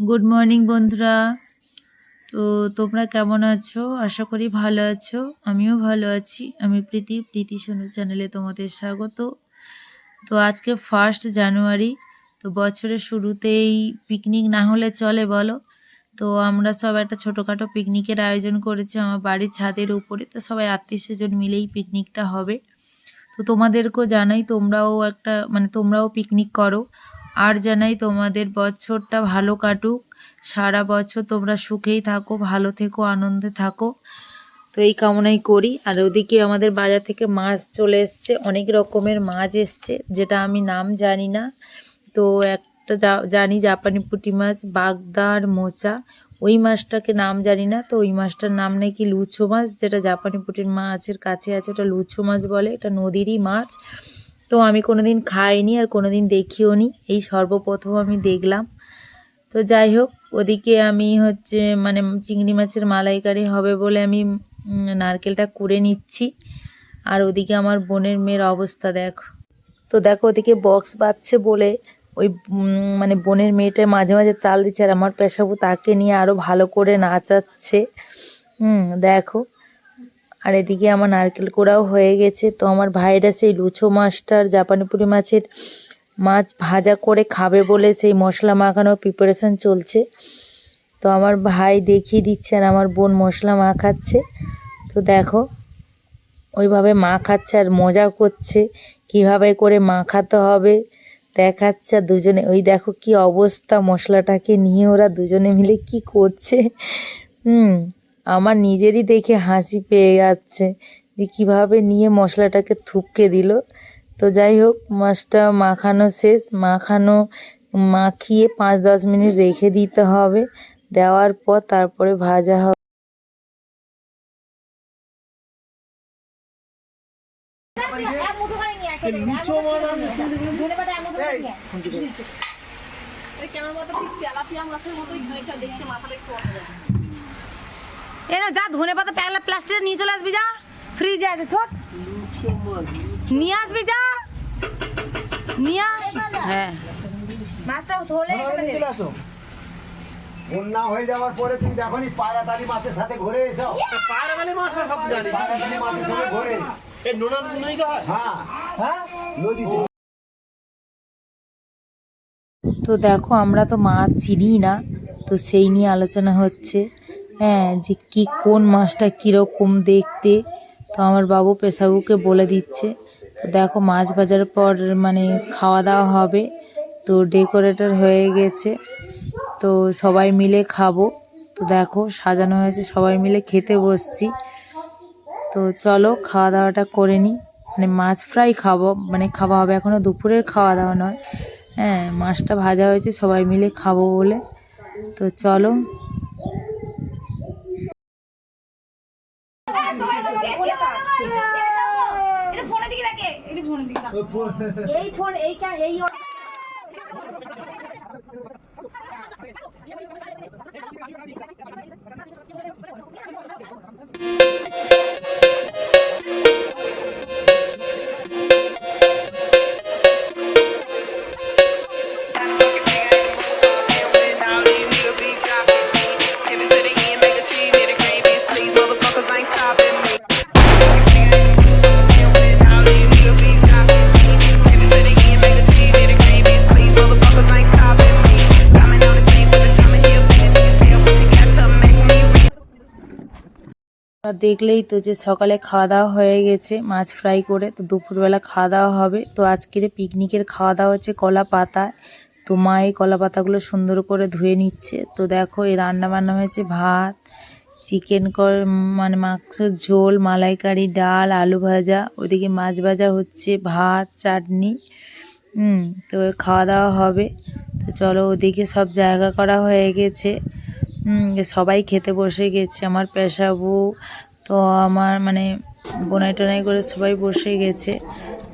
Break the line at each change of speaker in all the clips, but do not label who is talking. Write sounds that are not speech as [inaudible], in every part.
Good morning বন্ধুরা। তো তোমরা কেমন আছো? আশা করি ভালো আছো। আমিও ভালো আছি। আমি প্রীতি প্রীতি সোনু চ্যানেলে তোমাদের স্বাগত। তো আজকে ফার্স্ট জানুয়ারি তো বছরের শুরুতেই পিকনিক না হলে চলে বলো। তো আমরা সব একটা ছোটোখাটো পিকনিকের আয়োজন করেছি আমার বাড়ির ছাদের উপরে। তো সবাই আত্মীয় স্বজন মিলেই পিকনিকটা হবে। তো তোমাদেরকেও জানাই, তোমরাও একটা মানে তোমরাও পিকনিক করো। আর জানাই তোমাদের বছরটা ভালো কাটুক। সারা বছর তোমরা সুখেই থাকো, ভালো থেকো, আনন্দে থাকো। তো এই কামনাই করি। আর ওদিকে আমাদের বাজার থেকে মাছ চলে এসছে। অনেক রকমের মাছ এসছে, যেটা আমি নাম জানি না। তো একটা জানি জাপানি পুঁটি মাছ বাগদার মোচা। ওই মাছটাকে নাম জানি না, তো ওই মাছটার নাম নাকি লুচো মাছ, যেটা জাপানি পুঁটির মাছের কাছে আছে, ওটা লুচো মাছ বলে। এটা নদীরই মাছ। তো আমি কোনোদিন খাইনি আর কোনোদিন দেখিও নি এই সর্বপ্রথম আমি দেখলাম। তো যাই হোক, ওদিকে আমি হচ্ছে মানে চিংড়ি মাছের মালাইকারি হবে বলে আমি নারকেলটা কুড়ে নিচ্ছি। আর ওদিকে আমার বোনের মেয়ের অবস্থা দেখো। তো দেখো ওদিকে বক্স বাজছে বলে ওই মানে বোনের মেয়েটা মাঝে মাঝে তাল দিচ্ছে আর আমার পেশাবু তাকে নিয়ে আরও ভালো করে নাচাচ্ছে। হুম, দেখো। আর এদিকে আমার নারকেল কোড়াও হয়ে গেছে। তো আমার ভাইরা সেই লুচো মাছটার জাপানিপুরি মাছের মাছ ভাজা করে খাবে বলে সেই মশলা মাখানোর প্রিপারেশন চলছে। তো আমার ভাই দেখিয়ে দিচ্ছে আর আমার বোন মশলা মাখাচ্ছে। তো দেখো, ওইভাবে মাখাচ্ছে আর মজা করছে। কীভাবে করে মাখাতে হবে দেখাচ্ছে আর দুজনে। ওই দেখো কি অবস্থা মশলাটাকে নিয়ে ওরা দুজনে মিলে কি করছে। হুম। আমার নিজেরই দেখে হাসি পেয়ে যাচ্ছে যে কীভাবে নিয়ে মশলাটাকে থুপকে দিল। তো যাই হোক, মাছটা মাখানো শেষ। মাখানো, মাখিয়ে পাঁচ দশ মিনিট রেখে দিতে হবে। দেওয়ার পর তারপরে ভাজা হবে।
এ না যা ধনে পাতা প্যাকলা প্লাস্টিকে নিয়ে চলে আসবি যা। ফ্রিজে আছে ছোট। নিয়ে আসবি যা। নিয়ে। হ্যাঁ। মাছটা ধরে
বন্যা হয়ে যাওয়ার পরে তুমি দেখনি পায়রাতালি মাছের সাথে ঘুরে এসো?
পায়রাগালি মাছ সব জানি।
পায়রাতালি মাছের সাথে ঘুরে।
এই নোনা নোনাই তো হ্যাঁ?
হ্যাঁ। নদী
তো দেখো আমরা তো মাছ চিনি না তো সেই নিয়ে আলোচনা হচ্ছে। হ্যাঁ যে কি, কোন মাছটা কীরকম দেখতে? তো আমার বাবু পেশাবুকে বলে দিচ্ছে। তো দেখো, মাছ ভাজার পর মানে খাওয়া দাওয়া হবে। তো ডেকোরেটর হয়ে গেছে। তো সবাই মিলে খাব। তো দেখো, সাজানো হয়েছে, সবাই মিলে খেতে বসছি। তো চলো খাওয়া দাওয়াটা করে নিই মানে মাছ ফ্রাই খাব মানে খাওয়া হবে এখনও দুপুরের খাওয়া দাওয়া নয়। হ্যাঁ মাছটা ভাজা হয়েছে, সবাই মিলে খাব বলে। তো চলো [laughs]
এই ফোন এই এই [laughs]
দেখলেই তো যে সকালে খাওয়া দাওয়া হয়ে গেছে, মাছ ফ্রাই করে, তো দুপুরবেলা খাওয়া দাওয়া হবে। তো আজকের পিকনিকের খাওয়া দাওয়া হচ্ছে কলা পাতায় তো মা এই কলা পাতাগুলো সুন্দর করে ধুয়ে নিচ্ছে। তো দেখো, এই রান্না বান্না হয়েছে ভাত, চিকেন কর মানে মাংসের ঝোল, মালাইকারি, ডাল, আলু ভাজা, ওদিকে মাছ ভাজা হচ্ছে, ভাত, চাটনি। হুম, তো খাওয়া দাওয়া হবে। তো চলো, ওদিকে সব জায়গা করা হয়ে গেছে। সবাই খেতে বসে গেছে, আমার পেশাবু তো আমার মানে বোনাই টোনাই করে সবাই বসে গেছে,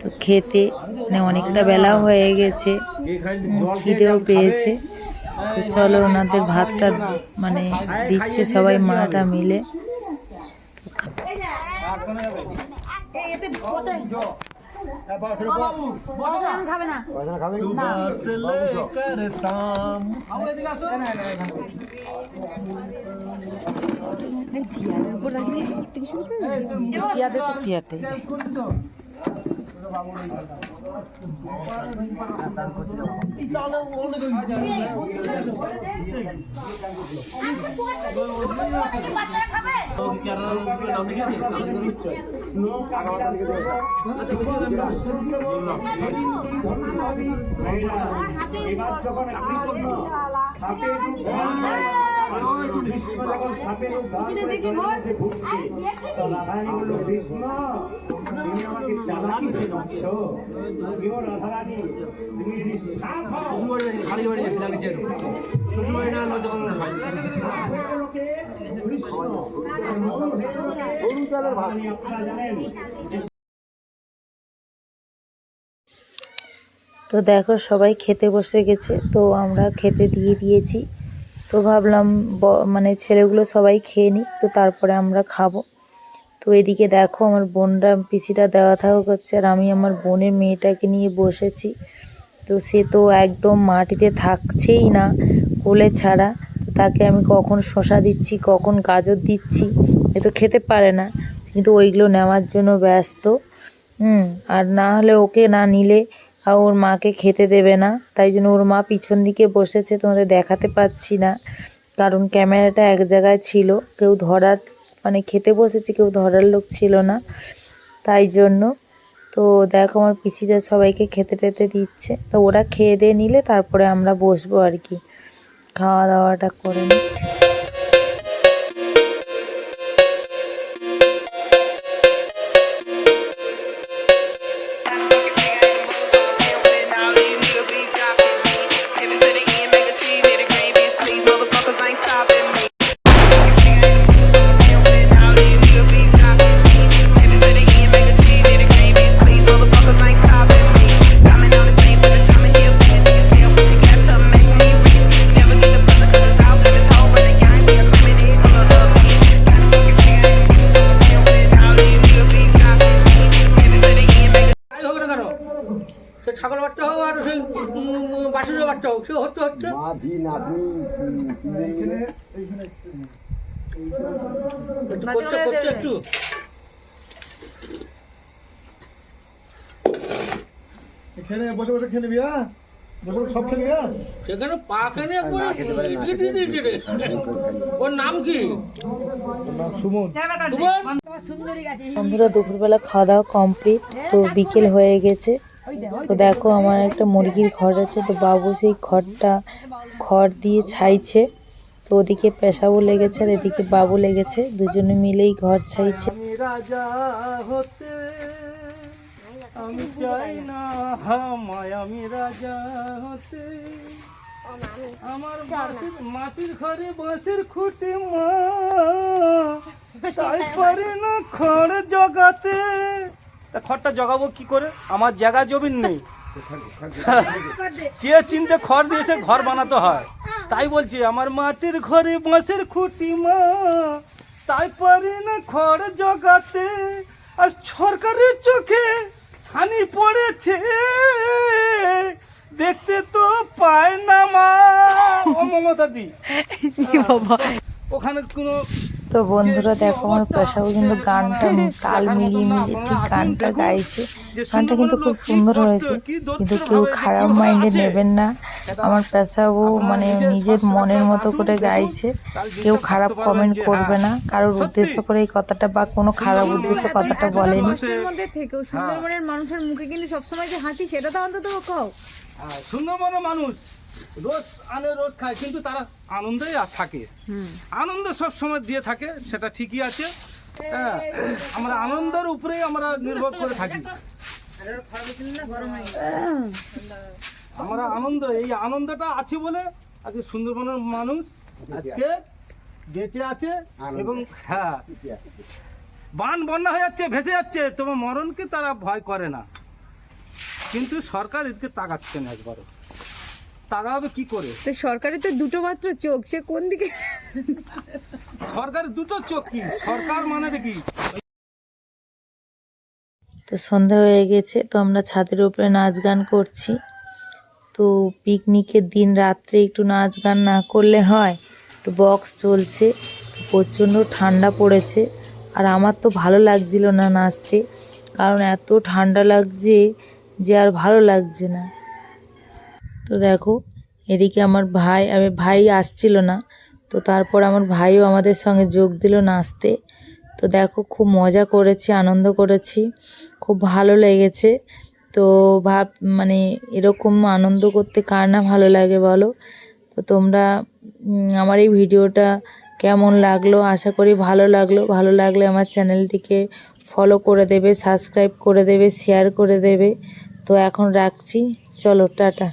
তো খেতে মানে অনেকটা বেলা হয়ে গেছে খিদেও পেয়েছে, তো চলো ওনাদের ভাতটা মানে দিচ্ছে সবাই মাটা মিলে।
খাবে না চেয়ারদের তো চেয়ারটাই
এবার যখন তুমি আমাকে চালাকি শেখাচ্ছ। তুমিও রাধারানী, তুমি যদি সাপ হও,
তো দেখো, সবাই খেতে বসে গেছে। তো আমরা খেতে দিয়ে দিয়েছি। তো ভাবলাম মানে ছেলেগুলো সবাই খেয়ে নিক, তো তারপরে আমরা খাব। তো এদিকে দেখো, আমার বোনরা পিসিটা দেওয়া থাকা করছে, আর আমি আমার বোনের মেয়েটাকে নিয়ে বসেছি। তো সে তো একদম মাটিতে থাকছেই না। কোলে ছাড়া তাকে আমি কখন শশা দিচ্ছি, কখন গাজর দিচ্ছি, এ তো খেতে পারে না। কিন্তু ওইগুলো নেওয়ার জন্য ব্যস্ত। হুম, আর না হলে ওকে না নিলে আর ওর মাকে খেতে দেবে না। তাই জন্য ওর মা পিছন দিকে বসেছে, তোমাদের দেখাতে পাচ্ছি না। কারণ ক্যামেরাটা এক জায়গায় ছিল, কেউ ধরার মানে খেতে বসেছে, কেউ ধরার লোক ছিল না। তাই জন্য, তো দেখো আমার পিসিরা সবাইকে খেতে টেতে দিচ্ছে। তো ওরা খেয়ে দিয়ে নিলে তারপরে আমরা বসবো আর কি। খাওয়া দাওয়াটা করে নিই
ছাগল বাচ্চা হোক আর সেই বাছুরের বাচ্চা হোক সে হচ্ছে হচ্ছে।
মাঝি নাতনি
একটু করছে করছে একটু।
এখানে বসে বসে খেয়ে নিবি হ্যাঁ? বসে সব খেয়ে নিবি হ্যাঁ?
সেখানে পা রে। ওর নাম কি?
সুমন।
তোমার
বন্ধুরা দুপুরবেলা খাওয়া দাওয়া কমপ্লিট তো বিকেল হয়ে গেছে। তো দেখো, আমার একটা মুরগির ঘর আছে, তো বাবু সেই ঘরটা খড় দিয়ে ছাইছে। তো ওদিকে পেশাবু লেগেছে আর এদিকে বাবু লেগেছে, দুজনে মিলেই ঘর ছাইছে।
আমি চাই আমি রাজা আমার মাটির ঘরে বাঁশের খুঁটি মা। তাই পারে না খড় জগাতে। তা খড়টা জগাবো কি করে? আমার জায়গা জমিন নেই। চেয়ে চিনতে খড় দিয়েছে ঘর বানাতে হয়। তাই বলছি আমার মাটির ঘরে বাঁশের খুঁটি মা। তাই পারি না খড় জগাতে। আর সরকারের চোখে ছানি পড়েছে। দেখতে তো পায় না মা। মমতা দি। [laughs] ওখানে কোনো
তো বন্ধুরা দেখো আমার পেশাবু কিন্তু গানটা তাল মিলিয়ে মিলিয়ে ঠিক গানটা গাইছে। গানটা কিন্তু খুব সুন্দর হয়েছে কিন্তু কেউ খারাপ মাইন্ডে নেবেন না। আমার পেশাবু মানে নিজের মনের মতো করে গাইছে কেউ খারাপ কমেন্ট করবে না। কারোর উদ্দেশ্য করে এই কথাটা বা কোনো খারাপ উদ্দেশ্য কথাটা বলেনি।
কষ্টের মধ্যে থেকেও সুন্দরবনের মানুষের মুখে কিন্তু সবসময় যে হাসি সেটা তো অন্তত কও
আর সুন্দরবন মানুষ রোজ আনে রোজ খায় কিন্তু তারা আনন্দেই আর থাকে। আনন্দ সব সময় দিয়ে থাকে সেটা ঠিকই আছে। হ্যাঁ আমরা আনন্দের উপরেই আমরা নির্ভর করে থাকি। আমরা আনন্দ এই আনন্দটা আছে বলে আজকে সুন্দরবনের মানুষ আজকে বেঁচে আছে এবং হ্যাঁ বান বন্যা হয়ে যাচ্ছে ভেসে যাচ্ছে তোমার মরণকে তারা ভয় করে না। কিন্তু সরকার এদিকে তাকাচ্ছে না একবারও। তাকাবে কি করে?
তো সরকারের তো দুটো মাত্র চোখ সে কোন দিকে?
সরকার দুটো চোখ কি? সরকার মানে কি?
তো সন্ধ্যা হয়ে গেছে তো আমরা ছাদের উপরে নাচ গান করছি। তো পিকনিকের দিন রাত্রে একটু নাচ গান না করলে হয় তো বক্স চলছে তো প্রচণ্ড ঠান্ডা পড়েছে। আর আমার তো ভালো লাগছিল না নাচতে কারণ এত ঠান্ডা লাগছে যে আর ভালো লাগছে না। তো দেখো, এদিকে আমার ভাই আমি ভাই আসছিল না। তো তারপর আমার ভাইও আমাদের সঙ্গে যোগ দিল নাচতে। তো দেখো, খুব মজা করেছি, আনন্দ করেছি, খুব ভালো লেগেছে। তো ভাব মানে এরকম আনন্দ করতে কার না ভালো লাগে বলো? তো তোমরা আমার এই ভিডিওটা কেমন লাগল? আশা করি ভালো লাগল। ভালো লাগলে আমার চ্যানেলটিকে ফলো করে দেবে সাবস্ক্রাইব করে দেবে শেয়ার করে দেবে। তো এখন রাখছি। চলো, টাটা।